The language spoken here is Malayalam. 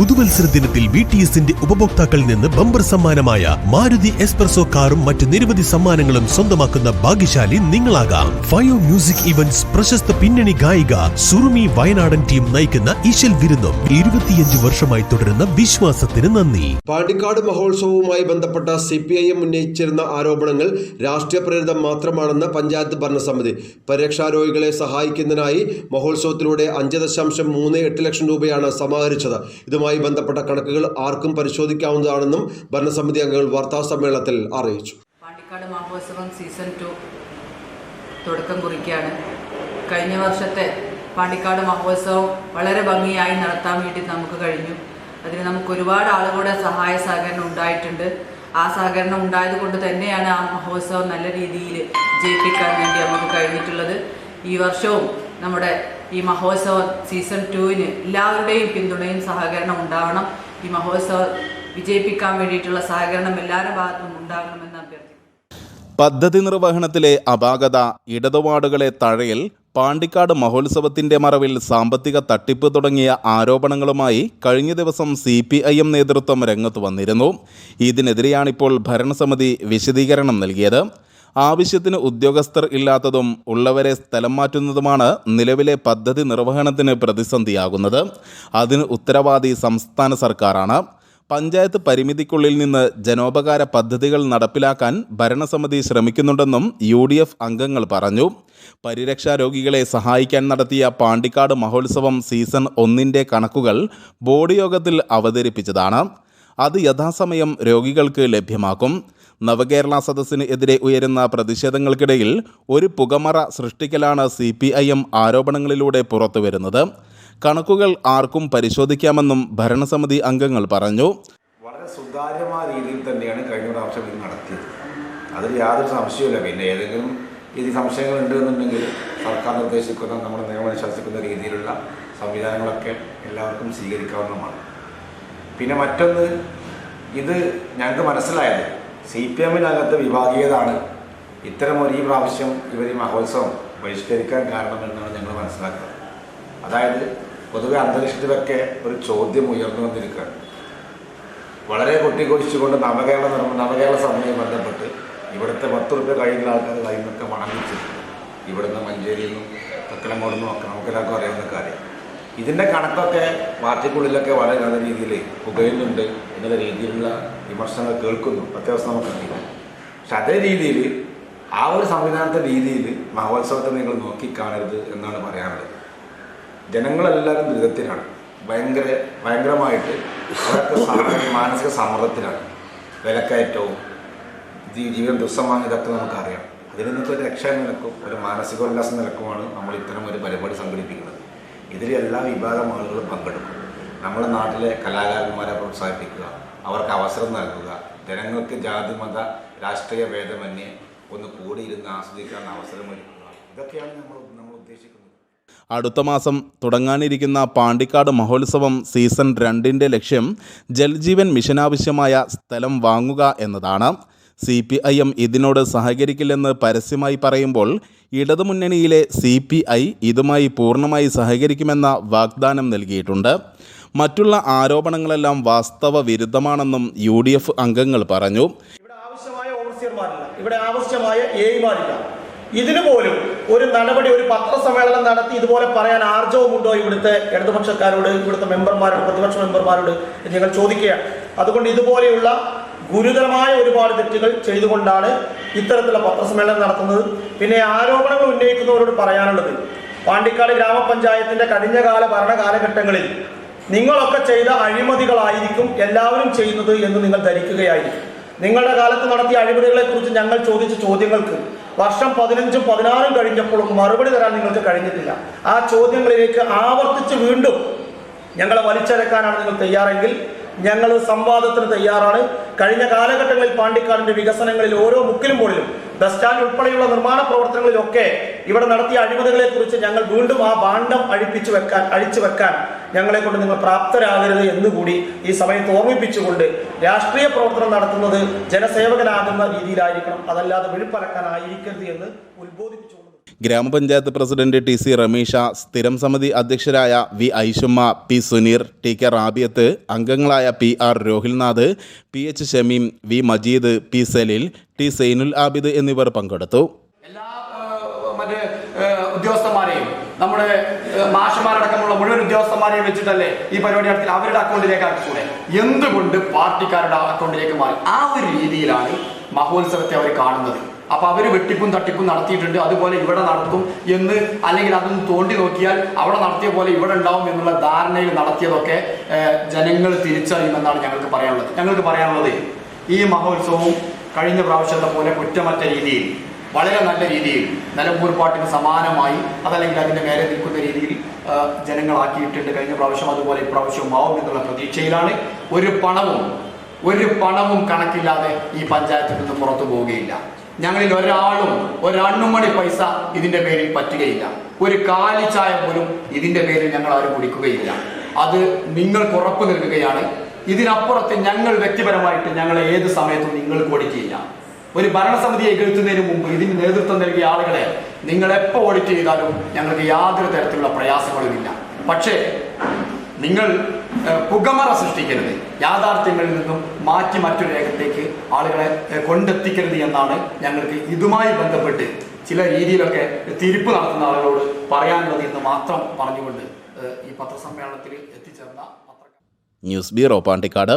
പുതുവത്സര ദിനത്തിൽ വി ടി എസിന്റെ ഉപഭോക്താക്കളിൽ നിന്ന് ബമ്പർ സമ്മാനമായ മാരുതി എസ്പ്രസോ കാറും മറ്റ് നിരവധി സമ്മാനങ്ങളും സ്വന്തമാക്കുന്ന ഭാഗ്യശാലി നിങ്ങളാകാം. ഫയോ മ്യൂസിക് ഇവന്റ്സ് പ്രശസ്ത പിന്നണി ഗായിക സുറുമി വയനാടൻ ടീം നയിക്കുന്ന ഈശൽ വിരുന്നും ഇരുപത്തിയഞ്ച് വർഷമായി തുടരുന്ന വിശ്വാസത്തിന് നന്ദി. പാണ്ടിക്കാട് മഹോത്സവവുമായി ബന്ധപ്പെട്ട സി പി ഐ എം ഉന്നയിച്ചിരുന്ന ആരോപണങ്ങൾ രാഷ്ട്രീയ പ്രേരിതം മാത്രമാണെന്ന് പഞ്ചായത്ത് ഭരണസമിതി. പരിരക്ഷാരോഗികളെ സഹായിക്കുന്നതിനായി മഹോത്സവത്തിലൂടെ അഞ്ച് ദശാംശം മൂന്ന് എട്ട് ലക്ഷം രൂപയാണ് സമാഹരിച്ചത്. ഇതുമായി ബന്ധപ്പെട്ട കണക്കുകൾ ആർക്കും പരിശോധിക്കാവുന്നതാണെന്നും ഭരണസമിതി അംഗങ്ങൾ വാർത്താ സമ്മേളനത്തിൽ അറിയിച്ചു. പാണ്ടിക്കാട് മഹോത്സവം സീസൺ ടു തുടക്കം കുറിക്കുകയാണ്. കഴിഞ്ഞ വർഷത്തെ പാണ്ടിക്കാട് മഹോത്സവം വളരെ ഭംഗിയായി നടത്താൻ വേണ്ടി നമുക്ക് കഴിഞ്ഞു. അതിന് നമുക്ക് ഒരുപാട് ആളുകളുടെ സഹായ സഹകരണം ഉണ്ടായിട്ടുണ്ട്. ആ സഹകരണം ഉണ്ടായത് കൊണ്ട് തന്നെയാണ് ആ മഹോത്സവം നല്ല രീതിയിൽ ജയിപ്പിക്കാൻ വേണ്ടി നമുക്ക് കഴിഞ്ഞിട്ടുള്ളത്. ഈ വർഷവും നമ്മുടെ ഈ മഹോത്സവ സീസൺ ടുവിന് എല്ലാവരുടെയും പിന്തുണയും സഹകരണം ഉണ്ടാവണം. ഈ മഹോത്സവം വിജയിപ്പിക്കാൻ വേണ്ടിയിട്ടുള്ള സഹകരണം എല്ലാവരുടെ ഭാഗത്തും ഉണ്ടാകണമെന്ന് അഭ്യർത്ഥിക്കുന്നു. പദ്ധതി നിർവഹണത്തിലെ അപാകത ഇടതുപാടുകളെ തഴയൽ പാണ്ടിക്കാട് മഹോത്സവത്തിന്റെ മറവിൽ സാമ്പത്തിക തട്ടിപ്പ് തുടങ്ങിയ ആരോപണങ്ങളുമായി കഴിഞ്ഞ ദിവസം സി പി ഐ എം നേതൃത്വം രംഗത്ത് വന്നിരുന്നു. ഇതിനെതിരെയാണിപ്പോൾ ഭരണസമിതി വിശദീകരണം നൽകിയത്. ആവശ്യത്തിന് ഉദ്യോഗസ്ഥർ ഇല്ലാത്തതും ഉള്ളവരെ സ്ഥലം മാറ്റുന്നതുമാണ് നിലവിലെ പദ്ധതി നിർവഹണത്തിന് പ്രതിസന്ധിയാകുന്നത്. അതിന് ഉത്തരവാദി സംസ്ഥാന സർക്കാരാണ്. പഞ്ചായത്ത് പരിമിതിക്കുള്ളിൽ നിന്ന് ജനോപകാര പദ്ധതികൾ നടപ്പിലാക്കാൻ ഭരണസമിതി ശ്രമിക്കുന്നുണ്ടെന്നും യു ഡി എഫ് അംഗങ്ങൾ പറഞ്ഞു. പരിരക്ഷാ രോഗികളെ സഹായിക്കാൻ നടത്തിയ പാണ്ടിക്കാട് മഹോത്സവം സീസൺ ഒന്നിന്റെ കണക്കുകൾ ബോർഡ് യോഗത്തിൽ അവതരിപ്പിച്ചതാണ്. അത് യഥാസമയം രോഗികൾക്ക് ലഭ്യമാക്കും. നവകേരള സദസ്സിന് എതിരെ ഉയരുന്ന പ്രതിഷേധങ്ങൾക്കിടയിൽ ഒരു പുകമറ സൃഷ്ടിക്കലാണ് സി പി ഐ എം ആരോപണങ്ങളിലൂടെ പുറത്തുവരുന്നത്. കണക്കുകൾ ആർക്കും പരിശോധിക്കാമെന്നും ഭരണസമിതി അംഗങ്ങൾ പറഞ്ഞു. വളരെ സുതാര്യമായ രീതിയിൽ തന്നെയാണ് കഴിഞ്ഞ പ്രാവശ്യം ഇത് നടത്തിയത്. അതിൽ യാതൊരു സംശയമില്ല പിന്നെ ഏതെങ്കിലും രീതി സംശയങ്ങൾ ഉണ്ട് എന്നുണ്ടെങ്കിൽ സർക്കാർ നിർദ്ദേശിക്കുന്ന നമ്മുടെ നിയമം അനുശാസിക്കുന്ന രീതിയിലുള്ള സംവിധാനങ്ങളൊക്കെ എല്ലാവർക്കും സ്വീകരിക്കാവുന്നതാണ്. പിന്നെ മറ്റൊന്ന് ഇത് ഞങ്ങൾക്ക് മനസ്സിലായത് സി പി എമ്മിനകത്ത് വിഭാഗീയതാണ് ഇത്തരം ഒരു ഈ പ്രാവശ്യം ഇവർ ഈ മഹോത്സവം ബഹിഷ്കരിക്കാൻ കാരണമെന്നാണ് ഞങ്ങൾ മനസ്സിലാക്കുന്നത്. അതായത് പൊതുവെ അന്തരീക്ഷത്തിലൊക്കെ ഒരു ചോദ്യം ഉയർന്നു വന്നിരിക്കുകയാണ്. വളരെ കൊട്ടിക്കൊഴിച്ചുകൊണ്ട് നവകേരള നിർമ്മ നവകേരള സഭയെ ബന്ധപ്പെട്ട് ഇവിടുത്തെ പത്ത് റുപ്യ കഴിയുന്ന ആൾക്കാർ കയ്യിൽ നിന്നൊക്കെ മണങ്ങിച്ചിട്ടുണ്ട് ഇവിടുന്ന് മഞ്ചേരിയിൽ നിന്നും തക്കലങ്ങോട് നിന്നും ഒക്കെ നമുക്കെല്ലാവർക്കും അറിയാവുന്ന കാര്യം. ഇതിന്റെ കണക്കൊക്കെ പാർട്ടിക്കുള്ളിലൊക്കെ വളരെ നല്ല രീതിയിൽ പുകയുന്നുണ്ട്. എന്നുള്ള രീതിയിലുള്ള വിമർശനങ്ങൾ കേൾക്കുന്നു. അത്യാവശ്യം നമുക്കറിയില്ല പക്ഷെ അതേ രീതിയിൽ ആ ഒരു സംവിധാനത്തെ രീതിയിൽ മഹോത്സവത്തെ നിങ്ങൾ നോക്കിക്കാണരുത് എന്നാണ് പറയാനുള്ളത്. ജനങ്ങളെല്ലാവരും ദുരിതത്തിലാണ്. ഭയങ്കര ഭയങ്കരമായിട്ട് മാനസിക സമ്മർദ്ദത്തിലാണ്. വിലക്കയറ്റവും ജീവിതം ദുസ്സമാണ് ഇതൊക്കെ നമുക്കറിയാം. അതിൽ നിന്നൊക്കെ ഒരു രക്ഷ നിലക്കും ഒരു മാനസികോല്ലാസം നിലക്കുമാണ് നമ്മൾ ഇത്തരം ഒരു പരിപാടി സംഘടിപ്പിക്കുന്നത്. ഇതിൽ എല്ലാ വിഭാഗം ആളുകളും പങ്കെടുക്കും. നമ്മുടെ നാട്ടിലെ കലാകാരന്മാരെ പ്രോത്സാഹിപ്പിക്കുക അവർക്ക് അവസരം നൽകുക ജനങ്ങൾക്ക് ജാതി മത രാഷ്ട്രീയ ഭേദമന്യേ ഒന്ന് കൂടിയിരുന്ന് ആസ്വദിക്കാൻ അവസരമൊരുക്കുക. ഇതൊക്കെയാണ് നമ്മൾ നമ്മൾ ഉദ്ദേശിക്കുന്നത്. അടുത്ത മാസം തുടങ്ങാനിരിക്കുന്ന പാണ്ടിക്കാട് മഹോത്സവം സീസൺ രണ്ടിന്റെ ലക്ഷ്യം ജൽജീവൻ മിഷനാവശ്യമായ സ്ഥലം വാങ്ങുക എന്നതാണ്. സി പി ഐ എം ഇതിനോട് സഹകരിക്കില്ലെന്ന് പരസ്യമായി പറയുമ്പോൾ ഇടതുമുന്നണിയിലെ സി പി ഐ ഇതുമായി പൂർണമായി സഹകരിക്കുമെന്ന വാഗ്ദാനം നൽകിയിട്ടുണ്ട്. മറ്റുള്ള ആരോപണങ്ങളെല്ലാം വാസ്തവ വിരുദ്ധമാണെന്നും യു ഡി എഫ് അംഗങ്ങൾ പറഞ്ഞു. ഇവിടെ ആവശ്യമായ ഇവിടെ ആവശ്യമായ ഇതിനു പോലും ഒരു നടപടി ഒരു പത്രസമ്മേളനം നടത്തി ഇതുപോലെ പറയാൻ ആർജവമുണ്ടോ ഇവിടുത്തെ ഇടതുപക്ഷക്കാരോട് ഇവിടുത്തെ മെമ്പർമാരോട് പ്രതിപക്ഷ മെമ്പർമാരോട് ഞങ്ങൾ ചോദിക്കുകയാണ്. അതുകൊണ്ട് ഇതുപോലെയുള്ള ഗുരുതരമായ ഒരുപാട് തെറ്റുകൾ ചെയ്തുകൊണ്ടാണ് ഇത്തരത്തിലുള്ള പത്രസമ്മേളനം നടത്തുന്നത്. പിന്നെ ആരോപണങ്ങൾ ഉന്നയിക്കുന്നവരോട് പറയാനുള്ളത് പാണ്ടിക്കാട് ഗ്രാമപഞ്ചായത്തിന്റെ കഴിഞ്ഞകാല ഭരണ കാലഘട്ടങ്ങളിൽ നിങ്ങളൊക്കെ ചെയ്ത അഴിമതികളായിരിക്കും എല്ലാവരും ചെയ്യുന്നത് എന്ന് നിങ്ങൾ ധരിക്കുകയായിരിക്കും. നിങ്ങളുടെ കാലത്ത് നടത്തിയ അഴിമതികളെ കുറിച്ച് ഞങ്ങൾ ചോദിച്ച ചോദ്യങ്ങൾക്ക് വർഷം പതിനഞ്ചും പതിനാറും കഴിഞ്ഞപ്പോഴും മറുപടി തരാൻ നിങ്ങൾക്ക് കഴിഞ്ഞിട്ടില്ല. ആ ചോദ്യങ്ങളിലേക്ക് ആവർത്തിച്ച് വീണ്ടും ഞങ്ങളെ വലിച്ചരക്കാനാണ് നിങ്ങൾ തയ്യാറെങ്കിൽ ഞങ്ങൾ സംവാദത്തിന് തയ്യാറാണ്. കഴിഞ്ഞ കാലഘട്ടങ്ങളിൽ പാണ്ടിക്കാടിന്റെ വികസനങ്ങളിൽ ഓരോ മുക്കിലും പോലും ബസ് സ്റ്റാൻഡ് ഉൾപ്പെടെയുള്ള നിർമ്മാണ പ്രവർത്തനങ്ങളിലൊക്കെ ഇവിടെ നടത്തിയ അഴിമതികളെ കുറിച്ച് ഞങ്ങൾ വീണ്ടും ആ ഭാണ്ഡം അഴിപ്പിച്ചു വെക്കാൻ അഴിച്ചു വെക്കാൻ ഞങ്ങളെ കൊണ്ട് നിങ്ങൾ പ്രാപ്തരാകരുത് എന്നുകൂടി ഈ സമയത്ത് ഓർമ്മിപ്പിച്ചുകൊണ്ട് രാഷ്ട്രീയ പ്രവർത്തനം നടത്തുന്നത് ജനസേവകനാകുന്ന രീതിയിലായിരിക്കണം. അതല്ലാതെ വിഴുപ്പലക്കാനായിരിക്കരുത് എന്ന് ഉത്ബോധിപ്പിച്ചുകൊണ്ട്. ഗ്രാമപഞ്ചായത്ത് പ്രസിഡന്റ് ടി സി റമീഷ സ്ഥിരം സമിതി അധ്യക്ഷരായ V Aishumma P Suneer T K Rabiyath അംഗങ്ങളായ P R Rohilnath P H Shameem V Majeed P Salil T Zainul Abid എന്നിവർ പങ്കെടുത്തു. എല്ലാ മറ്റേ നമ്മുടെ മാഷമാരടക്കമുള്ള മുഴുവൻ ഉദ്യോഗസ്ഥന്മാരെയും വെച്ചിട്ടല്ലേ ഈ പരിപാടി നടത്തി അവരുടെ അക്കൗണ്ടിലേക്ക് ആക്കിക്കൂടെ? എന്തുകൊണ്ട് പാർട്ടിക്കാരുടെ അക്കൗണ്ടിലേക്ക് മാറി? ആ ഒരു രീതിയിലാണ് മഹോത്സവത്തെ അവർ കാണുന്നത്. അപ്പൊ അവർ വെട്ടിപ്പും തട്ടിപ്പും നടത്തിയിട്ടുണ്ട്. അതുപോലെ ഇവിടെ നടത്തും എന്ന് അല്ലെങ്കിൽ അതൊന്ന് തോണ്ടി നോക്കിയാൽ അവിടെ നടത്തിയ പോലെ ഇവിടെ ഉണ്ടാവും എന്നുള്ള ധാരണയിൽ നടത്തിയതൊക്കെ ജനങ്ങൾ തിരിച്ചറിയുമെന്നാണ് ഞങ്ങൾക്ക് പറയാനുള്ളത്. ഞങ്ങൾക്ക് പറയാനുള്ളത് ഈ മഹോത്സവവും കഴിഞ്ഞ പ്രാവശ്യത്തെ പോലെ കുറ്റമറ്റ രീതിയിൽ വളരെ നല്ല രീതിയിൽ നിലമ്പൂർ പാട്ടിന് സമാനമായി അതല്ലെങ്കിൽ അതിന്റെ നേരെ നിൽക്കുന്ന രീതിയിൽ ജനങ്ങളാക്കിയിട്ടുണ്ട്. കഴിഞ്ഞ പ്രാവശ്യം അതുപോലെ ഇപ്രാവശ്യം ആവും എന്നുള്ള പ്രതീക്ഷയിലാണ്. ഒരു പണവും ഒരു പണവും കണക്കില്ലാതെ ഈ പഞ്ചായത്തിൽ നിന്ന് പുറത്തു പോവുകയില്ല. ഞങ്ങളിൽ ഒരാളും ഒരണ്ണുമണി പൈസ ഇതിന്റെ പേരിൽ പറ്റുകയില്ല. ഒരു കാലി ചായ പോലും ഇതിന്റെ പേരിൽ ഞങ്ങൾ ആരും കുടിക്കുകയില്ല. അത് നിങ്ങൾക്ക് ഉറപ്പ് നൽകുകയാണ്. ഇതിനപ്പുറത്ത് ഞങ്ങൾ വ്യക്തിപരമായിട്ട് ഞങ്ങളെ ഏത് സമയത്തും നിങ്ങൾ കൊടുക്കില്ല ഒരു ഭരണസമിതിയെ എഴുത്തുന്നതിന് മുമ്പ് ഇതിന് നേതൃത്വം നൽകിയ ആളുകളെ നിങ്ങൾ എപ്പോൾ ഓഡിറ്റ് ചെയ്താലും ഞങ്ങൾക്ക് യാതൊരു തരത്തിലുള്ള പ്രയാസങ്ങളുമില്ല. പക്ഷേ നിങ്ങൾ പുകമറ സൃഷ്ടിക്കരുത്. യാഥാർത്ഥ്യങ്ങളിൽ നിന്നും മാറ്റി മറ്റൊരു രേഖത്തേക്ക് ആളുകളെ കൊണ്ടെത്തിക്കരുത് എന്നാണ് ഞങ്ങൾക്ക് ഇതുമായി ബന്ധപ്പെട്ട് ചില രീതിയിലൊക്കെ തിരിപ്പ് നടത്തുന്ന ആളുകളോട് പറയാനുള്ളത് എന്ന് മാത്രം പറഞ്ഞുകൊണ്ട് ഈ പത്രസമ്മേളനത്തിൽ എത്തിച്ചേർന്ന ന്യൂസ് ബ്യൂറോ പാണ്ടിക്കാട്.